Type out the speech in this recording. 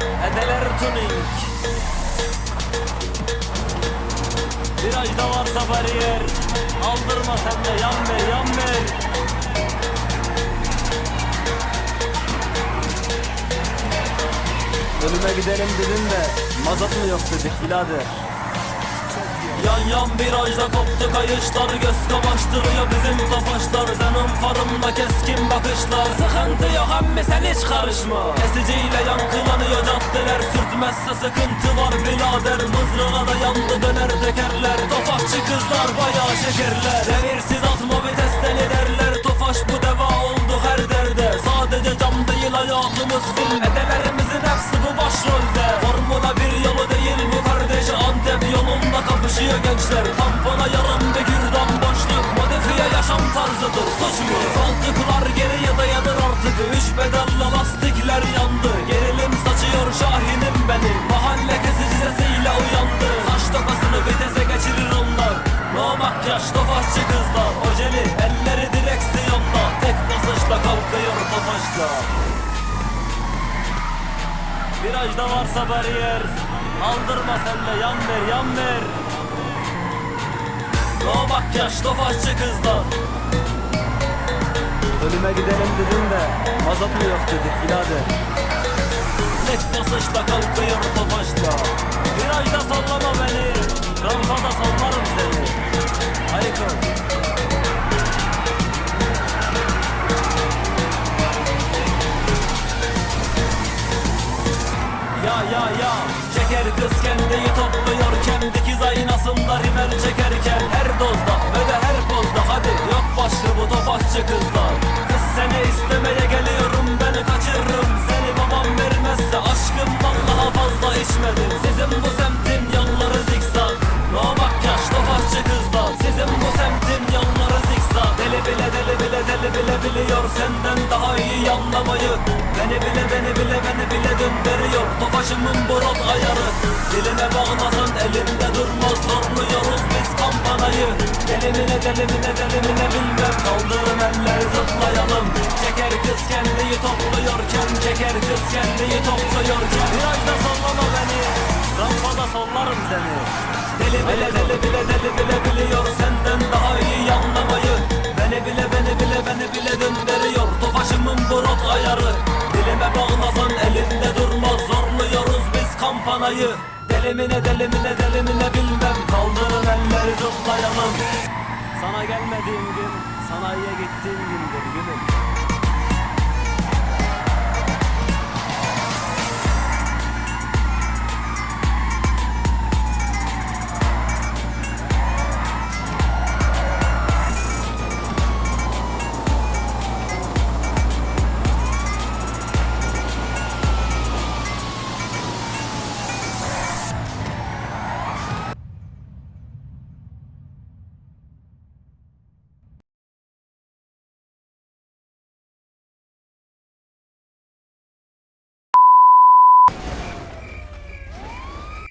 Edeler tuning. Virajda varsa bariyer. Aldırma sen de yan ver yan ver. Ölüme gidelim dedim de mazot mu yok dedik birader Yan yan virajda koptu kayışlar Göz kamaştırıyor bizim tofaşlar Senin farımda keskin bakışlar. Sıkıntı yok emmi sen hiç karışma. Kesiciyle yankılanıyor caddeler Sürtmezse sıkıntı var. Birader Mızrağa da Makyaj tofaşçı kızlar Ojeli elleri direksiyonda Tek basışla kalkıyor tofaşla Virajda varsa bariyer Aldırma sen de yan ver yan ver. No makyaj tofaşçı kızlar. Ölüme gidelim dedim de Mazot mu yok dedik birader. Tek basışla kalkıyor tofaşla Virajda sallama Şeker kız kendiyi topluyorken Dikiz aynasında rimel çekerken Her dozda ve de her pozda. Hadi yok başka bu tofaşçı kızlar. Kız seni istemeye geliyorum Beni kaçırırım. Seni babam vermezse Aşkım vallaha fazla içmedim. Sizin bu semtin yanları zikzak. No makyaj tofaşçı kızlar. Sizin bu semtin yanları zikzak. Deli bile deli bile deli bile biliyor Senden daha iyi anlamayı. Beni bile Tofaşımın burot ayarı. Diline bağlasan elimde durmaz. Zorluyoruz biz kampanayı. Delimine delimine delimine bilmem. Kaldırın elleri zıplayalım. Çeker kız kendiyi topluyorken Çeker kız kendiyi topluyorken. Virajda sallama beni. Rampada sollarım seni. Deli bile deli bile deli bile biliyor Senden daha iyi anlamayı. Beni bile beni bile beni bile döndürüyor. Tofaşımın burot ayarı. Dilime bağlasan elimde biz kampanayı Delimine delimine delimine bilmem. Kaldırın elleri zıplayalım Sana gelmediğim gün Sanayiye gittiğim gündür gülüm